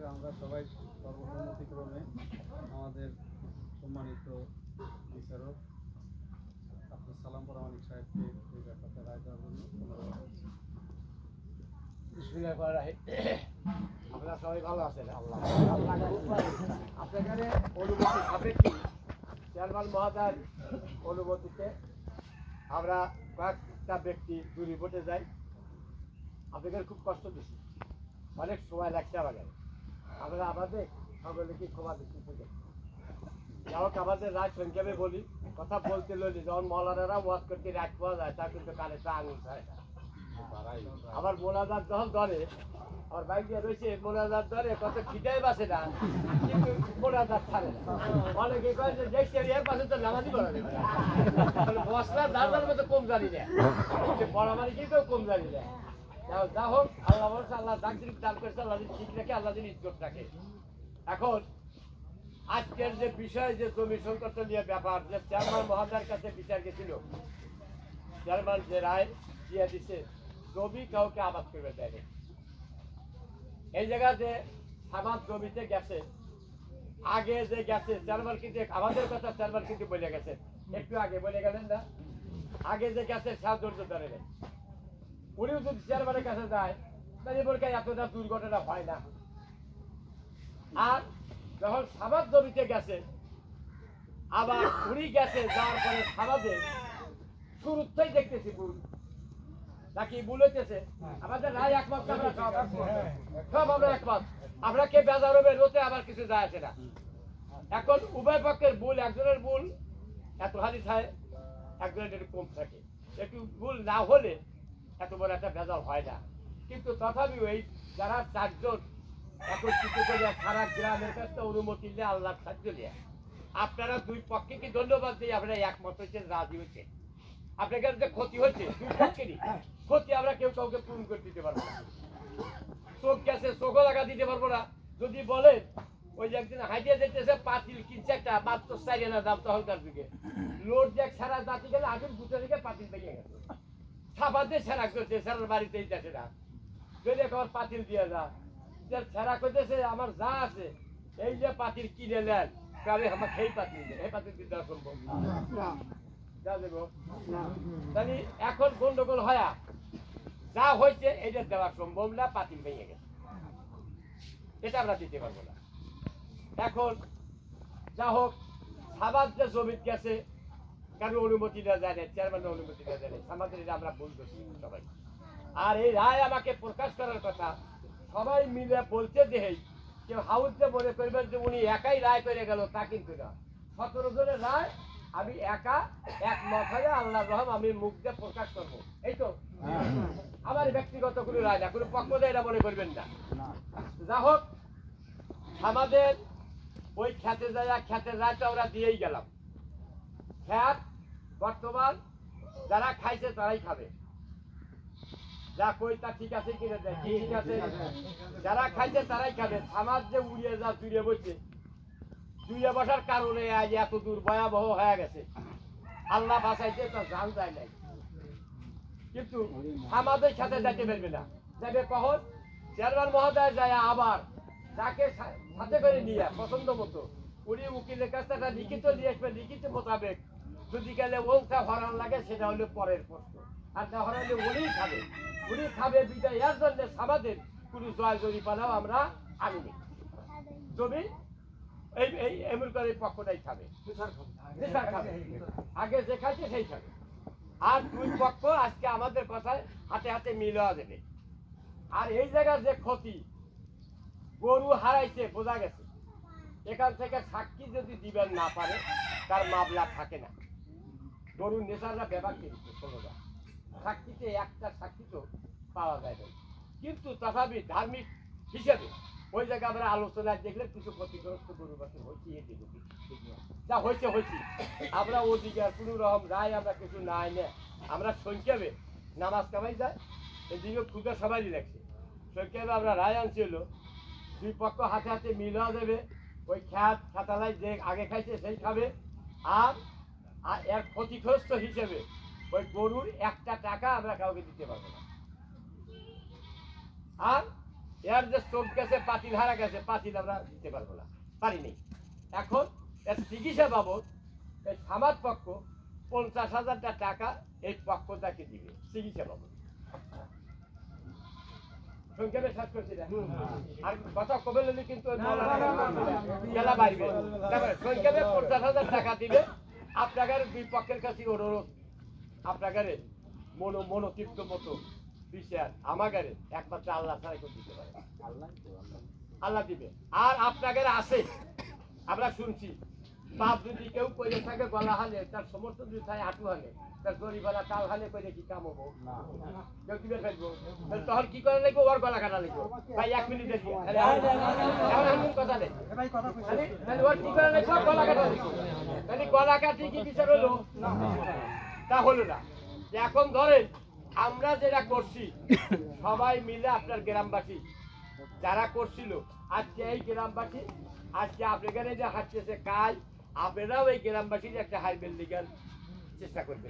আজকে আমরা সবাই সর্বসম্মতিক্রমে আমাদের সম্মানিত বিচারক আব্দুল সালাম পরামানিক সাহেবকে এই ব্যাপারটা রায় দেওয়ার জন্য ধন্যবাদ। আপনাদের চেয়ারম্যান আমরা কয়েকটা ব্যক্তি যাই। আপনাদের খুব কষ্ট দিচ্ছি অনেক সময় লাগছে আমাদের আমরা আমাদের সকলকে ক্ষমা দৃষ্টি থেকে যাই হোক, আমাদের রায় সংক্ষেপে বলি, কথা বলতে লইলি যখন মৌলানারা ওয়াজ করতে রাত পাওয়া যায়, তা কিন্তু কানে আঙুল ছাড়ে আমার মোনাজাত যখন ধরে, আমার বাইক দিয়ে রয়েছে, মোনাজাত ধরে কত খিদাই বাসে না, কিন্তু মোনাজাত ছাড়ে না। অনেকে কয় যে দেখছি এর পাশে তো নামাজি পড়া যাবে মশলা দাদার মতো কম জানি না। সে পড়ামারি কি কেউ কম জানি না। আজকের যে বিষয়, যে জমি ব্যাপার মহাদার কাছে কাউকে আবাদ করবে এই জায়গাতে জমিতে গেছে। আগে যে গেছে আমাদের কথা চেয়ারম্যান কিন্তু বলে গেছে। একটু আগে বলে গেলেন না? আগে যে গেছে সাহায্য উনিও যদি চেয়ারম্যানের কাছে যায় তাহলে বলকে এতটা দুর্ঘটনা হয় না। আর যখন সাবাদ জমিতে গেছে আবার উনি গেছে যাওয়ার পরে সাবাদে শুরুতেই দেখতেছি ভুল। নাকি ভুল হইতেছে? আমাদের রায় একমত আমরা সব সব আমরা একমত। আমরা কে বেজার হবে রোতে আবার কিছু যায় আসে না। এখন উভয় পক্ষের ভুল একজনের ভুল এত হানি থাকে একজনের একটু কম থাকে। একটু ভুল না হলে এত বড় একটা ভেজাল হয় না। কিন্তু তথাপিও এই যারা চারজন একত্রিত করে সারা গ্রামের কাছে অনুমতি নিয়ে আল্লাহ সাহায্য নিয়ে। আপনারা দুই পক্ষে কি ধন্যবাদ দিয়ে আপনারা একমত হয়েছেন, রাজি হয়েছে আপনার কাছে যে ক্ষতি হচ্ছে দুই পক্ষেরই। ক্ষতি আমরা কেউ কাউকে পূরণ করে দিতে পারব না। চোখ গেছে, চোখও লাগা দিতে পারব না। যদি বলেন, ওই যে একদিন হাইটিয়া যেতেছে, পাতিল কিনছে একটা মাত্র চারি আনা দাম তখনকার যুগে লোড জ্যাক সারা জাতি গেলে আগুন গুটে দিকে পাতিল ভেঙে গেছে। ছাপাতে সেরা করছে সেরার বাড়িতেই যাচ্ছে না। যদি একবার পাতিল দিয়ে যা যে সেরা করতেছে আমার যা আছে এই যে পাতিল কিনে নেন কালে আমার সেই পাতিল দেয় এই পাতিল দিতে সম্ভব? না। যা দেবো তাহলে এখন গন্ডগোল হয়া যা হয়েছে এটা দেওয়া সম্ভব না পাতিল ভেঙে গেছে। এটা আমরা দিতে পারব না। এখন যা হোক সাবাদ যে জমিত গেছে কারও অনুমতি দেওয়া যায় না চেয়ারম্যানের অনুমতি দেওয়া যায় না আমাদের এটা আমরা ভুল সবাই। আর এই রায় আমাকে প্রকাশ করার কথা, সবাই মিলে বলছে যে কেউ হাউসে মনে করবেন যে উনি একাই রায় করে গেল, তা কিন্তু না। সতেরো জনের রায়, আমি একা এক মত হয়ে আল্লাহ রহম আমি মুখ দিয়ে প্রকাশ করব। এই তো। আমার ব্যক্তিগত কোনো রায় না, কোনো পক্ষ এটা মনে করবেন না। যা হোক, আমাদের ওই খ্যাতে যায় খ্যাতের রায়টা আমরা দিয়েই গেলাম। খ্যাত বর্তমান যারা খাইছে তারাই খাবে। যা কই তা ঠিক আছে কিনে দেয় ঠিক আছে। যারা খাইছে তারাই খাবে। সমাজ যে উড়িয়ে যা দূরে বসে দূরে বসার কারণে আজ এত দূর ভয়াবহ হয়ে গেছে। আল্লাহ বাঁচাইছে তো জান যায় নাই। কিন্তু আমাদের সাথে যাইতে পারবে না। যাবে কখন? চেয়ারম্যান মহোদয় যায় আবার তাকে সাথে করে নিয়ে পছন্দ মতো। উনি উকিলের কাছে লিখিত নিয়ে আসবে লিখিত মোতাবেক যদি গেলে ওলটা হরান লাগে, সেটা হলো পরের প্রশ্ন। আর না হরালে উনি খাবে। উনি খাবে বিদায়, এর জন্য আমাদের কোনো জয় জরিপানাও আমরা আনিনি। জমি? এই এই এমন পক্ষটাই খাবে। আগে যে খাইছে সেই খাবে। আর দুই পক্ষ আজকে আমাদের কথায় হাতে হাতে মিলওয়া দেবে। আর এই জায়গার যে ক্ষতি, গরু হারাইছে, বোঝা গেছে। এখান থেকে সাক্ষী যদি দিবেন না পারে, তার মামলা থাকে না। গরুর নেশাররা ব্যাপার কিনছে ষোলোটা সাক্ষীতে একটা সাক্ষী তো পাওয়া যায় না। কিন্তু তথাপি ধার্মিক হিসেবে ওই জায়গায় আমরা আলোচনায় দেখলে কিছু ক্ষতিগ্রস্ত গরু বাছুর হয়েছে এটি যা হয়েছে হয়েছে। আমরা ওদিকে আর কোনো রকম রায় আমরা কিছু নাই না। আমরা সংক্ষেপে নামাজ কামাই যায়, এদিকে ক্ষুদা সবাই রাখছে সংক্ষেপে আমরা রায় আনছি দুই পক্ষ হাতে হাতে মিলা দেবে ওই খ্যাত খাতালাই যে আগে খাইছে সেই খাবে, আর আর এর ক্ষতিগ্রস্ত হিসেবে ওই গরুর একটা টাকা আমরা কাউকে দিতে পারব না। আর এর যে চোখ গেছে পাতিল হারা গেছে পাতিল আমরা দিতে পারব না। পারিনি এখন এর চিকিৎসা বাবদ এই সামাজ পক্ষ পঞ্চাশ হাজারটা টাকা এই পক্ষটাকে দিবে চিকিৎসা বাবদ। সংক্ষেপে শেষ করছি আর কথা কবে কিন্তু সংক্ষেপে পঞ্চাশ হাজার টাকা দিবে আপনাদের দুই পক্ষের কাছে অনুরোধ, আপনাদের মনো মনোতৃপ্ত মতো বিচার আমাদের একমাত্র আল্লাহ ছাড়া কেউ দিতে পারে আল্লাহ দিবে। আর আপনাদের আছে, আমরা শুনছি। বাপ যদি কেউ কইলে থাকে গলা হালে তার সমর্থন যদি থাকে হাঁটু হালে তার গরিবালা কাল হালে কইলে কি কাম হব? কেউ ফেলব? তখন কি করে লাগবো? ওর গলা কাটা লাগবো। ভাই এক মিনিট দেখি। কথা নেই। ওর কি করে লাগবো? গলা কাটা লাগবো। তাহলে গলা কাটি কি বিচার হলো? তা হলো না। এখন ধরেন আমরা যেটা করছি সবাই মিলে আপনার গ্রামবাসী যারা করছিল আজকে এই গ্রামবাসী আজকে আপনাদের যে হাঁটতেছে কাল আপনারাও এই গ্রামবাসীর একটা হাইবেল লিগাল চেষ্টা করবেন।